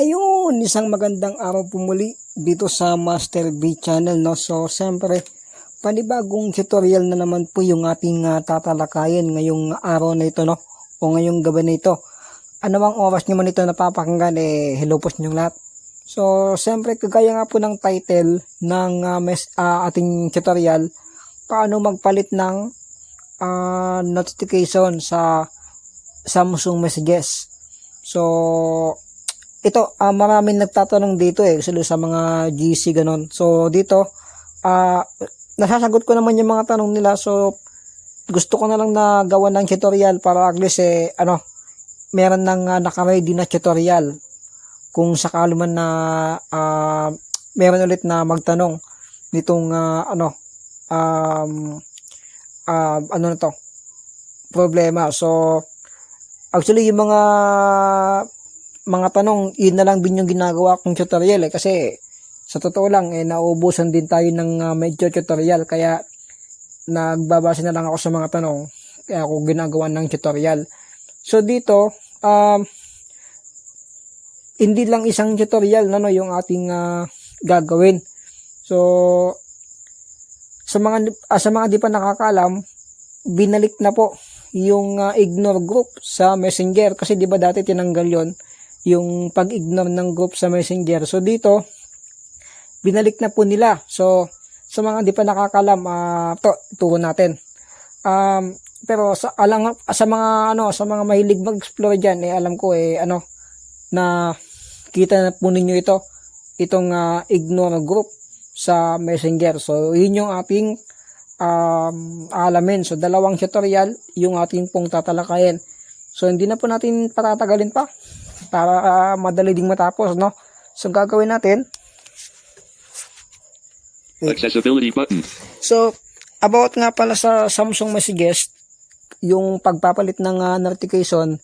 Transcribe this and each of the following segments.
Ayun, isang magandang araw po muli dito sa Master B channel no. So, siyempre, panibagong tutorial na naman po yung ating ah, tatalakayin ngayong araw na ito no o ngayong gabi na ito. Bang oras nyo man ito napapakinggan eh hello po sa inyong lahat. So, siyempre kagaya nga po ng title ng ah, mes- ah, ating tutorial, paano magpalit ng ah, notification sa Samsung Messages. So, ito, ah, maraming nagtatanong dito eh, sila sa mga GC ganon. So, dito, ah, nasasagot ko naman yung mga tanong nila. So, gusto ko na lang na gawa ng tutorial para at least eh, ano, meron nang uh, naka-ready na tutorial. Kung sakali man na ah, meron ulit na magtanong nitong ah, ano, um, ah, ano na to, problema. So, actually, yung mga mga tanong, yun na lang din yung ginagawa kong tutorial eh. Kasi, sa totoo lang, eh, naubusan din tayo ng uh, medyo tutorial. Kaya, nagbabase na lang ako sa mga tanong. Kaya ako ginagawa ng tutorial. So, dito, um, hindi lang isang tutorial na no, yung ating ah, gagawin. So, sa mga ah, sa mga di pa nakakaalam, binalik na po yung ah, ignore group sa Messenger kasi di ba dati tinanggal yon yung pag-ignore ng group sa Messenger. So dito binalik na po nila. So sa mga di pa nakakalam, ah to turo natin. Um, pero sa alang sa mga ano sa mga mahilig mag-explore diyan eh alam ko eh ano na kita na po ninyo ito itong ah, ignore group sa Messenger. So yun yung ating um, alamin. So, dalawang tutorial yung ating pong tatalakayin. So, hindi na po natin patatagalin pa para ah, madali ding matapos, no? So, gagawin natin. Accessibility button. So, about nga pala sa Samsung Messages, yung pagpapalit ng ah, notification,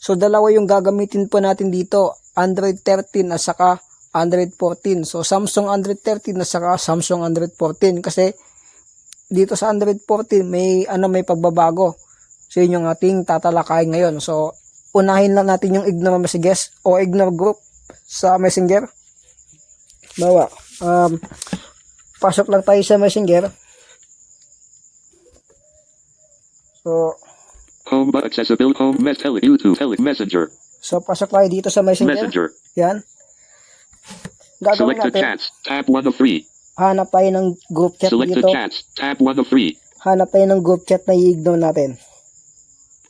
so dalawa yung gagamitin po natin dito, Android 13 at saka Android 14. So, Samsung Android 13 at saka Samsung Android 14 kasi dito sa Android 14 may ano may pagbabago. So yun yung ating tatalakayin ngayon. So unahin lang natin yung ignore messages o ignore group sa Messenger. Bawa, um, pasok lang tayo sa Messenger. So, Home but accessibility. Home mes tele YouTube tele messenger. so pasok tayo dito sa Messenger. Messenger. Yan. Gagawin Selected natin, chats. Tab one of three. Hanap tayo ng group chat Selected dito. chats. Tab one of three. Hanap tayo ng group chat na i-ignore natin.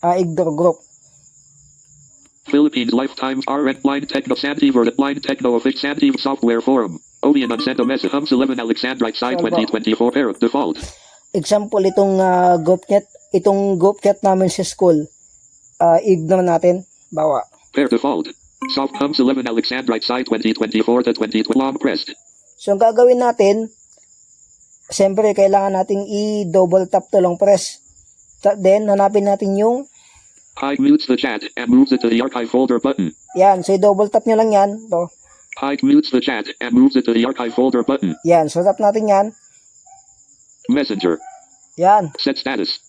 Ah, ignore group. Philippines Lifetimes RN Blind Techno Santi Vert Blind Techno Office Santi Software Forum. Odeon Unsendo Mesa Hums 11 Alexandrite Side Saan ba? 2024 Parent Default. example itong ah, group chat, itong group chat namin sa school, ah, ignore natin, bawa. Pair default. Soft Hums 11 Alexandrite Side 2024 to 2012 long pressed. So, ang gagawin natin, siyempre, kailangan nating i-double tap to long press. Then, hanapin natin yung, Hide mutes the chat and moves it to the archive folder button. yan, so i-double tap nyo lang yan, to, Hide mutes the chat and moves it to the archive folder button. yan, so tap natin yan, Messenger. yan. Set status.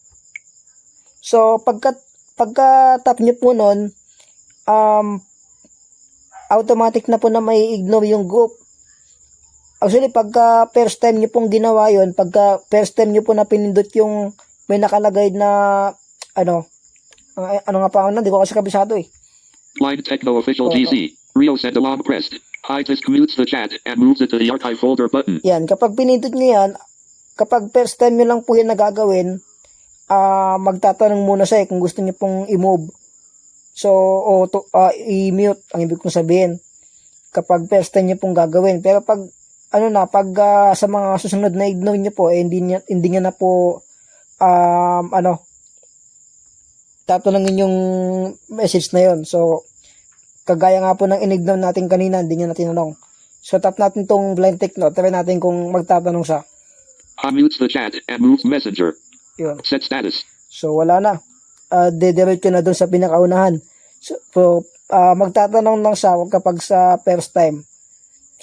So, pagka, pagka tap nyo po nun, um, automatic na po na may ignore yung group. Actually, pagka first time nyo pong ginawa yon pagka first time nyo po na pinindot yung may nakalagay na, ano, ah, ano nga pa ako na, di ko kasi kabisado eh. Blind Techno Official GC. Rio send along pressed. Hide this mutes the chat and moves it to the archive folder button. Yan, kapag pinindot nyo yan, kapag first time nyo lang po yan nagagawin, ah magtatanong muna siya eh, kung gusto nyo pong i-move. So, o to, ah, i-mute, ang ibig kong sabihin. Kapag first time nyo pong gagawin. Pero pag, ano na, pag ah, sa mga susunod na ignore nyo po, eh, hindi, niya, hindi nyo na po, um, ano, tatanungin yung message na yon So, kagaya nga po ng in-ignore natin kanina, hindi nyo na tinanong. So, tap natin tong blind tick no. Try natin kung magtatanong siya. Unmutes the chat and moves messenger. Yun. Set status. So, wala na. Uh, dediretso na doon sa pinakaunahan. So, so ah, magtatanong lang siya kapag sa first time.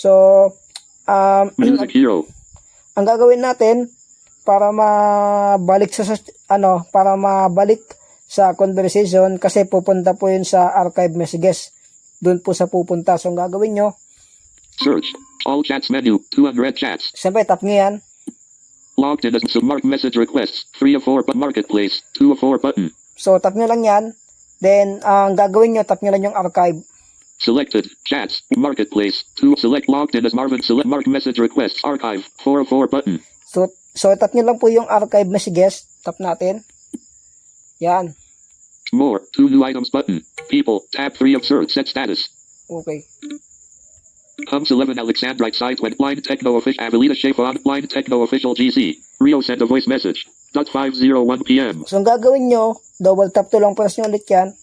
So, um, Music hero. ang gagawin natin para mabalik sa, ano, para mabalik sa conversation kasi pupunta po yun sa archive messages. doon po sa pupunta. So, ang gagawin nyo, Search. All chats menu. 200 chats. siyempre, tap nyo yan. Logged in as submark message requests. 3 of 4 but marketplace. 2 of 4 button. So, tap nyo lang yan. Then, ang gagawin nyo, tap nyo lang yung archive. Selected. Chats. Marketplace. 2 select logged in as Marvin. Select mark message requests. Archive. 4 of 4 button. So, so tap nyo lang po yung archive messages. Tap natin. Yan. More. 2 new items button. People. Tab 3 of search. Set status. Okay. Hums 11 Alexandrite site went blind techno official Avelita Shafon blind techno official GC. Rio sent a voice message. Dot 501 p.m. So, ang gagawin nyo, double tap to lang press nyo ulit yan.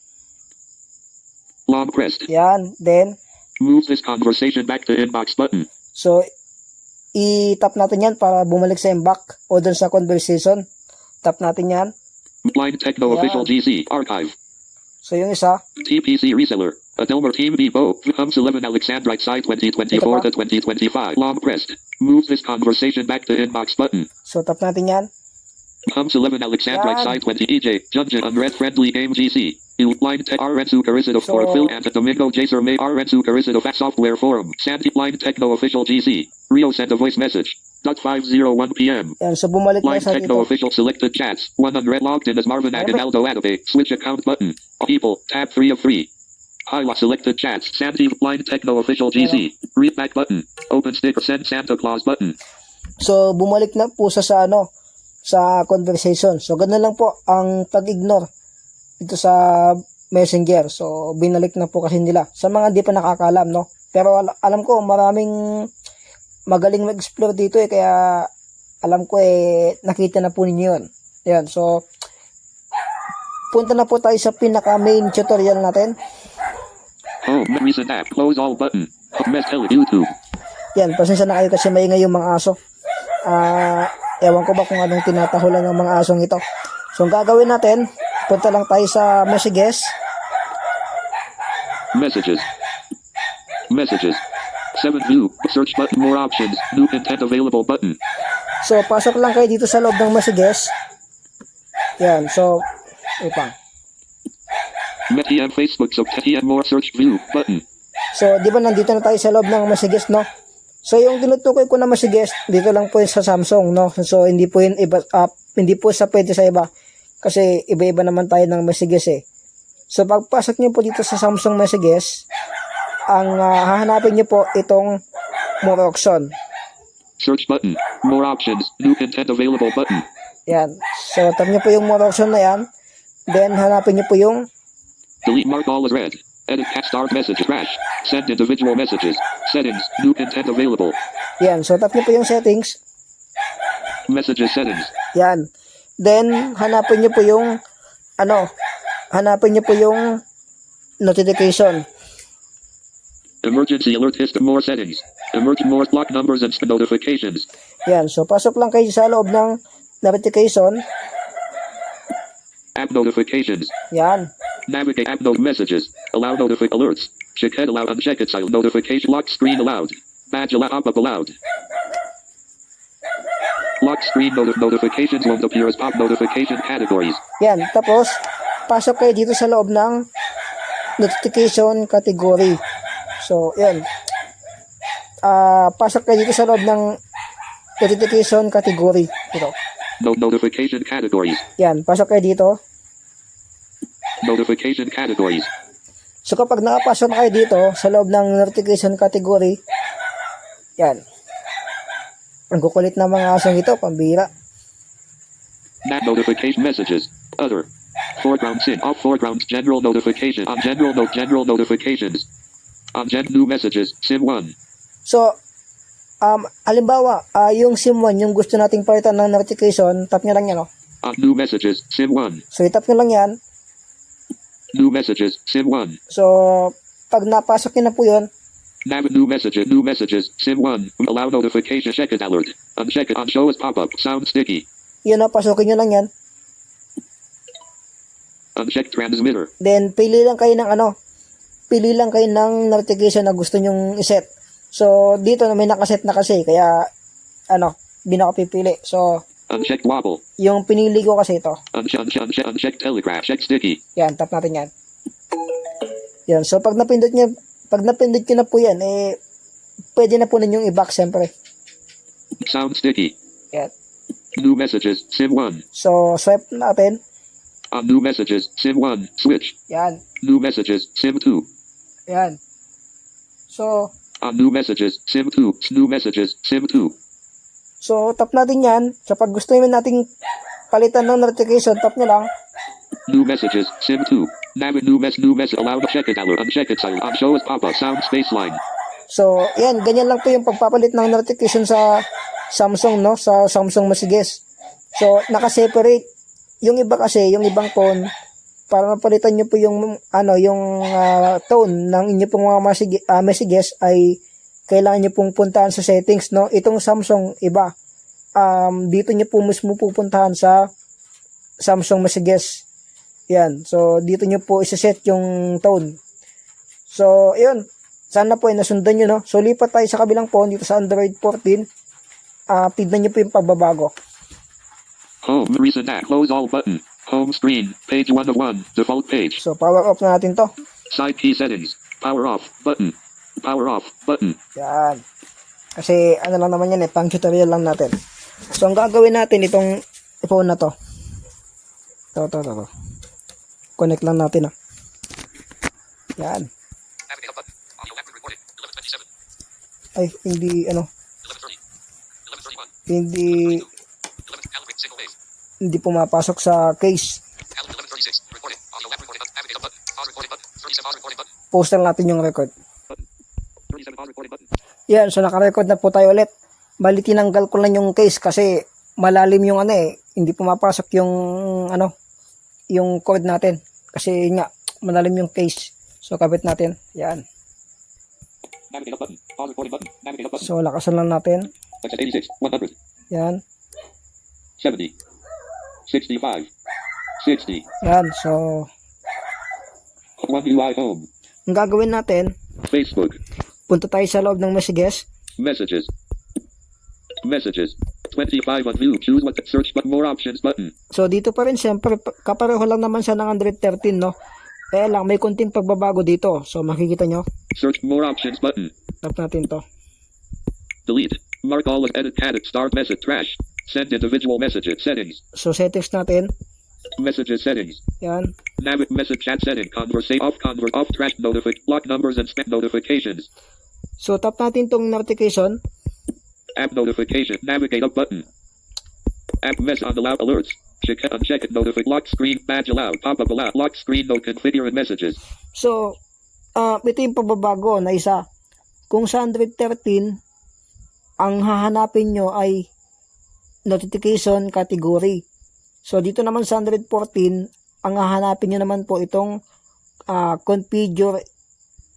Long crest. Yan. Then, Move this conversation back to inbox button. so, i-tap natin yan para bumalik sa back o dun sa conversation. Tap natin yan. Blind techno Yeah. official GC. Archive. So, yung isa. TPC reseller. Adelmer Team Depot. Hums 11 Alexandrite site 2024 to 2025. Long crest. Move this conversation back to inbox button. So, tap natin yan. Hums 11 Alexandrite Yan. site 20 EJ. Junja Unread Friendly Game GC. Il Blind Tech Rensu Carissa of So- Phil and Domingo Jaser May Rensu Carissa of Software Forum. Sandy Blind Techno Official GC. Rio sent a voice message. Dot 501 p.m. Yan. So, bumalik na Blind sa Techno dito. Official selected chats. 100 logged in as Marvin Aguinaldo Adobe. Switch account button. People. Tab 3 of 3. Highlight selected chats. Sandy Blind Techno Official GC. Read back button. Open sticker send Santa Claus button. So, bumalik na po sa, sa ano, sa conversation. So, ganun lang po ang pag-ignore dito sa messenger. So, binalik na po kasi nila. Sa mga hindi pa nakakalam, no? Pero al- alam ko, maraming magaling mag-explore dito eh. Kaya, alam ko eh, nakita na po ninyo yun. Yan. So, punta na po tayo sa pinaka-main tutorial natin. Home. Recent app. Close all button. Mess. YouTube. Yan, pasensya na kayo kasi maingay yung mga aso. Ah, ewan ko ba kung anong tinatahulan ng mga asong ito. So, ang gagawin natin, punta lang tayo sa messages. Messages. Messages. 7 view. Search button. More options. New content available button. So, pasok lang kayo dito sa loob ng messages. Yan, so, ipang. MetaM Facebook. So TM more search view button. So, di ba nandito na tayo sa loob ng messages, no? So, yung tinutukoy ko na messages, dito lang po yun sa Samsung, no? So, hindi po yun iba, ah, hindi po sa pwede sa iba. Kasi iba-iba naman tayo ng messages eh. So, pagpasok niyo po dito sa Samsung messages, ang ah, hahanapin niyo po itong more option. Search button. More options. New content available button. Yan. So, tap niyo po yung more option na yan. Then, hanapin niyo po yung Delete mark all as read. Edit cat start message trash. Send individual messages. Settings. New content available. yan. So, tap niyo po yung settings. Messages settings. Yan. Then, hanapin niyo po yung, ano, hanapin niyo po yung notification. Emergency alert system more settings. Emerging more block numbers and notifications. Yan. So, pasok lang kayo sa loob ng notification. App notifications. Yan. Navigate app note messages. Allow notific alerts. Check head allow uncheck it silent notification lock screen allowed. Badge allow pop up allowed. Lock screen notif notifications won't appear as pop notification categories. Yan. Tapos, pasok kayo dito sa loob ng notification category. So, yan. Ah, pasok kayo dito sa loob ng notification category. Ito. No notification categories. Yan. Pasok kayo dito. Notification categories. So, kapag nakapasok na kayo dito sa loob ng notification category, yan. Ang kukulit na mga asong ito, pambira. Nat notification messages. Other. Foreground sync. Off foreground general notification. On general note general notifications. On gen new messages. Sim 1. So, um, halimbawa, ah, yung SIM1, yung gusto nating palitan ng notification, tap nyo lang yan, oh. On new messages. Sim 1. So, itap nyo lang yan. New messages. Sim 1. So, pag napasok nyo na po yun, Nav new messages. New messages. Sim 1. Allow notification. Check it alert. Uncheck it on show as pop up. Sound sticky. yun na, pasokin nyo lang yan. Uncheck transmitter. Then, pili lang kayo ng ano, pili lang kayo ng notification na gusto nyong iset. So, dito na may nakaset na kasi, kaya, ano, di na ako pipili. So, Uncheck wobble. yung pinili ko kasi ito. Uncheck uncheck uncheck uncheck telegraph. Check sticky. Yan, tap natin yan. Yan. So, pag napindot nyo, pag napindot nyo na po yan, eh, pwede na po ninyong i-back, siyempre. Sound sticky. Yan. New messages. Sim 1. So, swipe natin. On new messages. Sim 1. Switch. Yan. New messages. Sim 2. Yan. So, On new messages. Sim 2. New messages. Sim 2. So, tap natin yan. So, pag gusto nyo nating palitan ng notification, tap nyo lang. New messages. Sim 2. Navig new mess. New mess. Allow check it alert. Uncheck it silent. On show as pop up. Sound space line. So, yan, ganyan lang po yung pagpapalit ng notification sa Samsung, no? Sa Samsung Messages. So, naka-separate. Yung iba kasi, yung ibang phone, para mapalitan nyo po yung, ano, yung ah, tone ng inyo pong mga message- ah, messages ay kailangan nyo pong puntahan sa settings, no? Itong Samsung, iba. Um, dito nyo po mismo pupuntahan sa Samsung Messages. Yan. So, dito nyo po isa-set yung tone. So, yun. Sana po ay nasundan nyo, no? So, lipat tayo sa kabilang phone dito sa Android 14. Ah, tignan nyo po yung pagbabago. Home. Recent act. Close all button. Home screen. Page 1 of 1. Default page. So, power off na natin to. Side key settings. Power off. Button. Power off. Button. Yan. Kasi, ano lang naman yan eh, pang tutorial lang natin. So, ang gagawin natin itong phone na to. To, to, to, to. Connect lang natin, ah. Yan. Navigate up button. Audio active recording. 1127. Ay, hindi, ano, 1130. 1131. hindi, 11 calibrate single wave. hindi pumapasok sa case. 1136. Recording. Audio app Yan, so naka-record na po tayo ulit. Bali, tinanggal ko lang yung case kasi malalim yung ano eh. Hindi pumapasok yung ano, yung cord natin. Kasi nga, malalim yung case. So, kabit natin. Yan. So, lakasan lang natin. That's 86. 100. Yan. 70. 65. 60. Yan. So, 1 UI home. ang gagawin natin, Facebook. Punta tayo sa loob ng messages. Messages. Messages. 25 on view. Choose what search but more options button. So, dito pa rin, siyempre, pa- kapareho lang naman siya ng 113, no? Kaya lang, may konting pagbabago dito. So, makikita nyo. Search more options button. Tap natin to. Delete. Mark all as edit caddick start message trash. Send individual messages settings. So, settings natin. Messages settings. Yan. Navig message chat setting. Conversate off convert off trash notific block numbers and spam notifications. So, tap natin tong notification. App notification. Navigate up button. App mess on allow alerts. Check uncheck it notify lock screen badge allowed. Pop up allowed. Lock screen no configure and messages. So, ah ito yung pagbabago na isa. Kung sa 113, ang hahanapin nyo ay notification category. So, dito naman sa 114, ang hahanapin nyo naman po itong ah, configure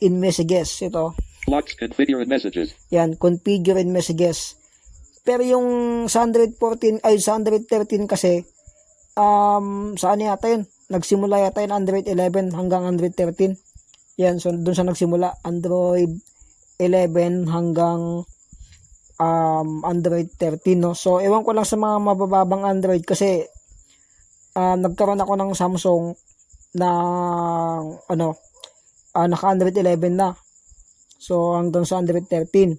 in messages. Ito. Locks configure and messages. Yan, configure in messages. Pero yung sa 114, ay sa 113 kasi, um, saan yata yun? Nagsimula yata yun Android 11 hanggang Android 13. Yan, so doon sa nagsimula, Android 11 hanggang um, Android 13, no? So, ewan ko lang sa mga mabababang Android kasi um, nagkaroon ako ng Samsung na ano, ah, naka Android 11 na. So, hanggang sa Android 13.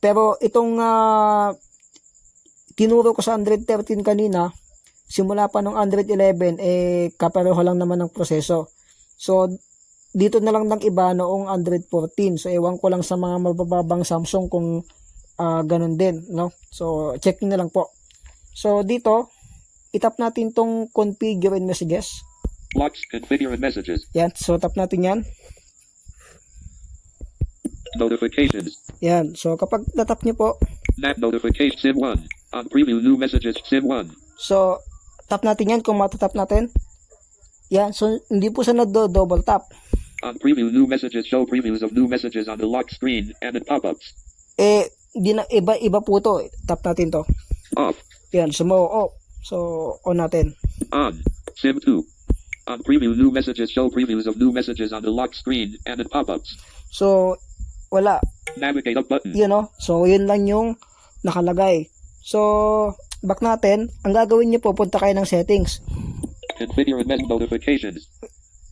Pero itong ah, tinuro ko sa Android 13 kanina, simula pa nung Android 11, eh, kapareho lang naman ng proseso. So, dito na lang ng iba noong Android 14. So, ewan ko lang sa mga mabababang Samsung kung ah, ganun din, no? So, check na lang po. So, dito, itap natin tong configure in messages. Locks configure and messages. Yan, so tap natin yan. Notifications. Yan, so kapag natap nyo po, Nat notification sim 1. On preview new messages sim 1. So, tap natin yan kung matatap natin. Yan, so hindi po siya na-double tap. On preview new messages show previews of new messages on the lock screen and in pop-ups. Eh, di na, iba, iba po to. Tap natin to. Off. Yan, so mo, oh. So, on natin. On. Sim 2. On preview new messages show previews of new messages on the lock screen and in pop-ups. So, wala. Navigate up button. Yun, no? So, yun lang yung nakalagay. So, back natin. Ang gagawin nyo po, punta kayo ng settings. Configure and mess notifications.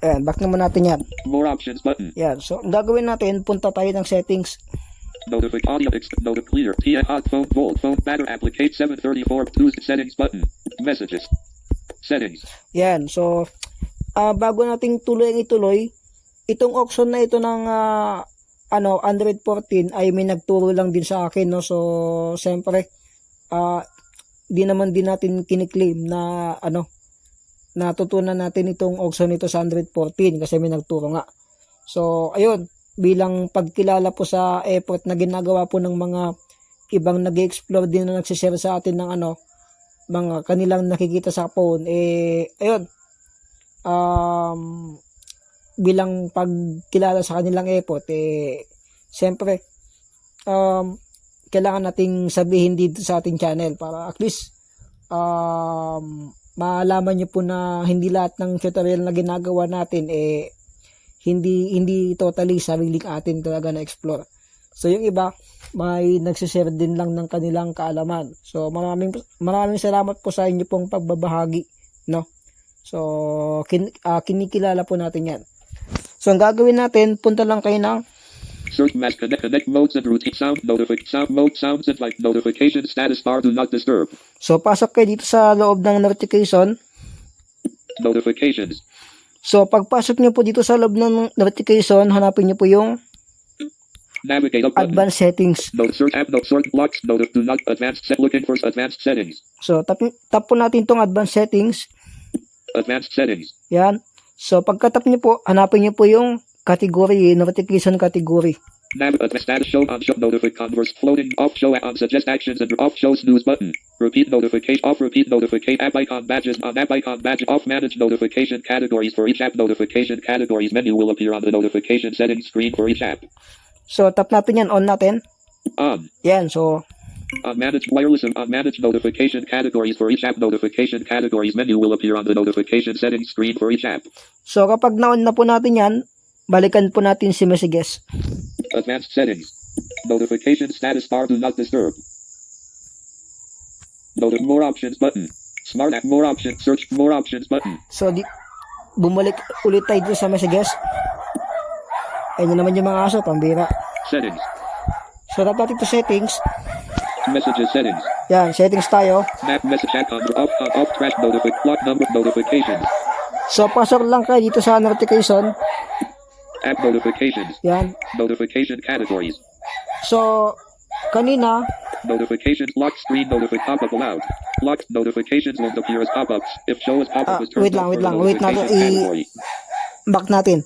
Ayan, back naman natin yan. More options button. Yan. So, ang gagawin natin, punta tayo ng settings. Notify audio ex note clear. T hot phone volt phone banner applicate 734 boost settings button. Messages. Settings. Yan. So, ah bago nating tuloy ang ituloy, itong option na ito ng ah, ano, Android 14 ay may nagturo lang din sa akin, no? So, siyempre, ah di naman din natin kiniklaim na ano, natutunan natin itong option nito sa Android 14 kasi may nagturo nga. So, ayun, bilang pagkilala po sa effort na ginagawa po ng mga ibang nag explore din na nagsishare sa atin ng ano, mga kanilang nakikita sa phone, eh, ayun, um, bilang pagkilala sa kanilang effort, eh, siyempre, um, kailangan nating sabihin dito sa ating channel para at least, um, maalaman nyo po na hindi lahat ng tutorial na ginagawa natin, eh, hindi hindi totally sariling atin talaga na explore. So yung iba may nagsishare din lang ng kanilang kaalaman. So maraming maraming salamat po sa inyo pong pagbabahagi, no? So kin, ah, kinikilala po natin 'yan. So ang gagawin natin, punta lang kayo ng Search mask connect connect modes and routine sound notific sound mode sounds and like notification status bar do not disturb. So pasok kayo dito sa loob ng notification. Notifications. So pagpasok niyo po dito sa loob ng notification, hanapin niyo po yung Navigate up button. advanced settings. Note search app note sort blocks note do not advanced set looking for advanced settings. So tap, tap po natin tong advanced settings. Advanced settings. Yan. So pagka-tap niyo po, hanapin niyo po yung category, notification category. Nav advanced status show on show notific converse floating off show on suggest actions and off show snooze button. Repeat notification off repeat notification app icon badges on app icon badge off manage notification categories for each app notification categories menu will appear on the notification settings screen for each app. So tap natin yan, on natin. On. Yan, so On manage wireless and on manage notification categories for each app notification categories menu will appear on the notification settings screen for each app. so kapag na-on na po natin yan, balikan po natin si messages. Advanced settings. Notification status bar do not disturb. Notif more options button. Smart app more options search more options button. So di bumalik ulit tayo sa messages. Ayun na naman yung mga aso, pambira. Settings. So tap natin to settings. Messages settings. Yan, settings tayo. Map message app on off on off track notific clock number notifications. So pasok lang kayo dito sa notification. App notifications. Yan. Notification categories. So kanina, Notifications lock screen notific pop up allowed. Locked notifications won't appear as pop ups if show as pop Ah, is turned wait lang, wait lang, wait natin, notification i- back natin.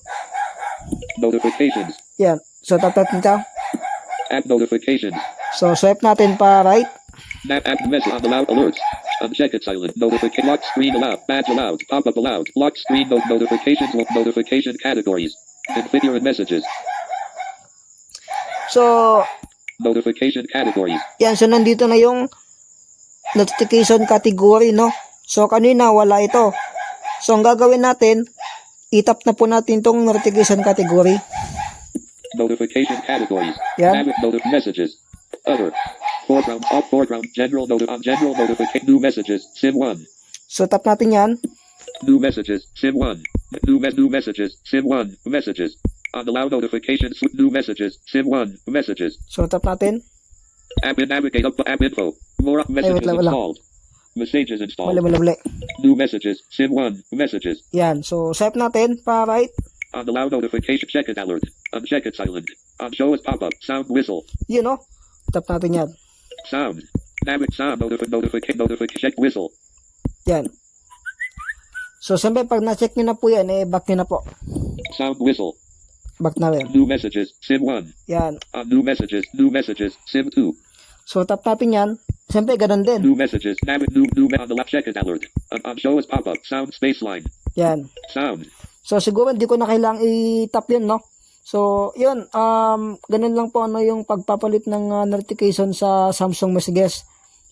Notifications. Yan. So tap natin ito. App notifications. So swipe natin pa right. Map app message on allowed alerts. Uncheck it silent. Notification lock screen allowed. Badge allowed. Pop up allowed. Lock screen note notifications with notification categories. Configure and messages. So Notification categories. Yan, so nandito na yung notification category, no? So, kanina wala ito. So, ang gagawin natin, itap na po natin tong notification category. Notification categories. Yeah. Notif messages. Other. Foreground off foreground general notif on general notification new messages. Sim one. So, tap natin yan. New messages. Sim one. New me- new messages. Sim one. Messages. On allow notifications. New messages. Sim one. Messages. So, tap natin. App in navigate up app info. More messages wait lang, wait lang. Messages installed. Mali, mali, mali. New messages. Sim one. Messages. Yan. So, swipe natin pa right. On allow notification. Check it alert. Uncheck it silent. On show as pop up. Sound whistle. Yun, no? Tap natin yan. Sound. Navig sound notification notification notification check whistle. Yan. So, siyempre, pag na-check nyo na po yan, eh, back nyo na po. Sound whistle. Back na rin. New messages. Sim one. Yan. On new messages. New messages. Sim two. So, tap natin yan. Siyempre, ganun din. New messages. Navig new new on the left check it alert. On, on show as pop up. Sound space line. Yan. Sound. So siguro hindi ko na kailangang i-tap yun, no? So, yun, um, ganun lang po ano yung pagpapalit ng uh, notification sa Samsung Messages.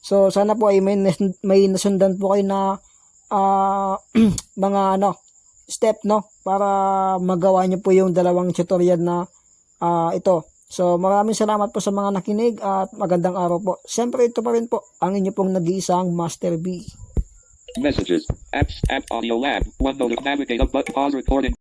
So, sana po ay may, may nasundan po kayo na ah, mga ano, step, no? Para magawa niyo po yung dalawang tutorial na ah, ito. So, maraming salamat po sa mga nakinig at magandang araw po. Siyempre, ito pa rin po ang inyo pong nag-iisang Master B. Messages. Apps. App audio lab. One note. Navigate up button. Pause recording.